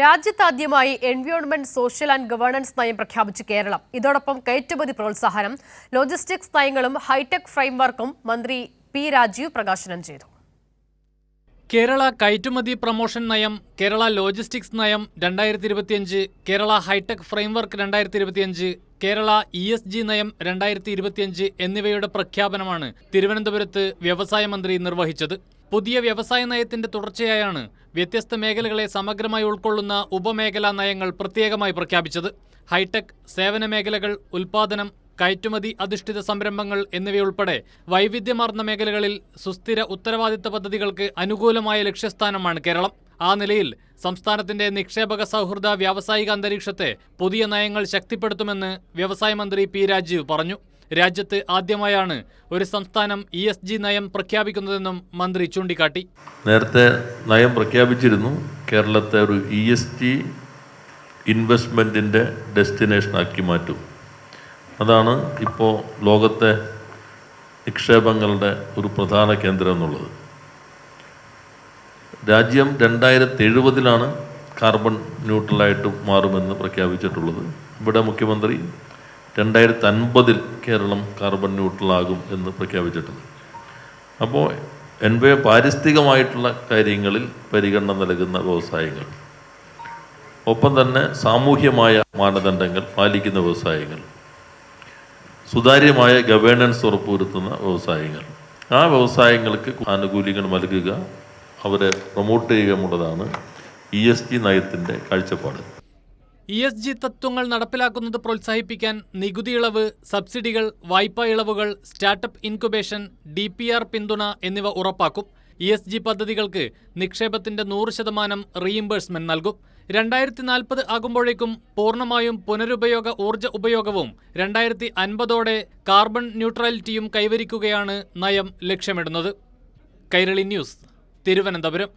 രാജ്യത്താദ്യമായി environment social and governance നയം പ്രഖ്യാപിച്ച് കേരളം. ഇതോടൊപ്പം കയറ്റുമതി പ്രോത്സാഹനം ലോജിസ്റ്റിക്സ് നയങ്ങളും ഹൈടെക് ഫ്രെയിംവർക്കും മന്ത്രി പി രാജീവ് പ്രകാശനം ചെയ്തു. കേരള കയറ്റുമതി പ്രൊമോഷൻ നയം കേരള ലോജിസ്റ്റിക്സ് നയം രണ്ടായിരത്തി ഇരുപത്തിയഞ്ച് കേരള ഹൈടെക് ഫ്രെയിംവർക്ക് രണ്ടായിരത്തി ഇരുപത്തിയഞ്ച് കേരള ഇ എസ് ജി നയം രണ്ടായിരത്തി ഇരുപത്തിയഞ്ച് എന്നിവയുടെ പ്രഖ്യാപനമാണ് തിരുവനന്തപുരത്ത് വ്യവസായ മന്ത്രി നിർവഹിച്ചത്. പുതിയ വ്യവസായ നയത്തിന്റെ തുടർച്ചയായാണ് വ്യത്യസ്ത മേഖലകളെ സമഗ്രമായി ഉൾക്കൊള്ളുന്ന ഉപമേഖലാ നയങ്ങൾ പ്രത്യേകമായി പ്രഖ്യാപിച്ചത്. ഹൈടെക് സേവന മേഖലകൾ ഉൽപാദനം കയറ്റുമതി അധിഷ്ഠിത സംരംഭങ്ങൾ എന്നിവയുൾപ്പെടെ വൈവിധ്യമാർന്ന മേഖലകളിൽ സുസ്ഥിര ഉത്തരവാദിത്ത പദ്ധതികൾക്ക് അനുകൂലമായ ലക്ഷ്യസ്ഥാനമാണ് കേരളം. ആ നിലയിൽ സംസ്ഥാനത്തിന്റെ നിക്ഷേപക സൗഹൃദ വ്യാവസായിക അന്തരീക്ഷത്തെ പുതിയ നയങ്ങൾ ശക്തിപ്പെടുത്തുമെന്ന് വ്യവസായ മന്ത്രി പി രാജീവ് പറഞ്ഞു. രാജ്യത്ത് ആദ്യമായാണ് ഒരു സംസ്ഥാനം ഇ എസ് ജി നയം പ്രഖ്യാപിക്കുന്നതെന്നും മന്ത്രി ചൂണ്ടിക്കാട്ടി. നേരത്തെ നയം പ്രഖ്യാപിച്ചിരുന്നു. കേരളത്തെ ഒരു ഇ എസ് ജി ഇൻവെസ്റ്റ്മെന്റിന്റെ ഡെസ്റ്റിനേഷനാക്കി മാറ്റും. അതാണ് ഇപ്പോൾ ലോകത്തെ നിക്ഷേപങ്ങളുടെ ഒരു പ്രധാന കേന്ദ്രം എന്നുള്ളത്. രാജ്യം രണ്ടായിരത്തി എഴുപതിലാണ് കാർബൺ ന്യൂട്രലായിട്ട് മാറുമെന്ന് പ്രഖ്യാപിച്ചിട്ടുള്ളത്. ഇവിടെ മുഖ്യമന്ത്രി രണ്ടായിരത്തി അൻപതിൽ കേരളം കാർബൺ ന്യൂട്രലാകും എന്ന് പ്രഖ്യാപിച്ചിട്ടുണ്ട്. അപ്പോൾ എൻവയ പാരിസ്ഥിതികമായിട്ടുള്ള കാര്യങ്ങളിൽ പരിഗണന നൽകുന്ന വ്യവസായങ്ങൾ ഒപ്പം തന്നെ സാമൂഹ്യമായ മാനദണ്ഡങ്ങൾ പാലിക്കുന്ന വ്യവസായങ്ങൾ സുതാര്യമായ ഗവേണൻസ് ഉറപ്പുവരുത്തുന്ന വ്യവസായങ്ങൾ. ആ വ്യവസായങ്ങൾക്ക് ആനുകൂല്യങ്ങൾ നൽകുക അവരെ പ്രൊമോട്ട് ചെയ്യുക എന്നുള്ളതാണ് ഇ എസ് ടി നയത്തിന്റെ കാഴ്ചപ്പാട്. ഇ എസ് ജി തത്വങ്ങൾ നടപ്പിലാക്കുന്നത് പ്രോത്സാഹിപ്പിക്കാൻ നികുതി ഇളവ് സബ്സിഡികൾ വായ്പാ ഇളവുകൾ startup incubation D P R പിന്തുണ എന്നിവ ഉറപ്പാക്കും. ഇ എസ് ജി പദ്ധതികൾക്ക് നിക്ഷേപത്തിന്റെ നൂറ് ശതമാനം റീഇംബേഴ്സ്മെന്റ് നൽകും. രണ്ടായിരത്തി നാൽപ്പത് ആകുമ്പോഴേക്കും പൂർണമായും പുനരുപയോഗ ഊർജ ഉപയോഗവും രണ്ടായിരത്തി അൻപതോടെ കാർബൺ ന്യൂട്രാലിറ്റിയും കൈവരിക്കുകയാണ് നയം ലക്ഷ്യമിടുന്നത്. കൈരളി ന്യൂസ് തിരുവനന്തപുരം.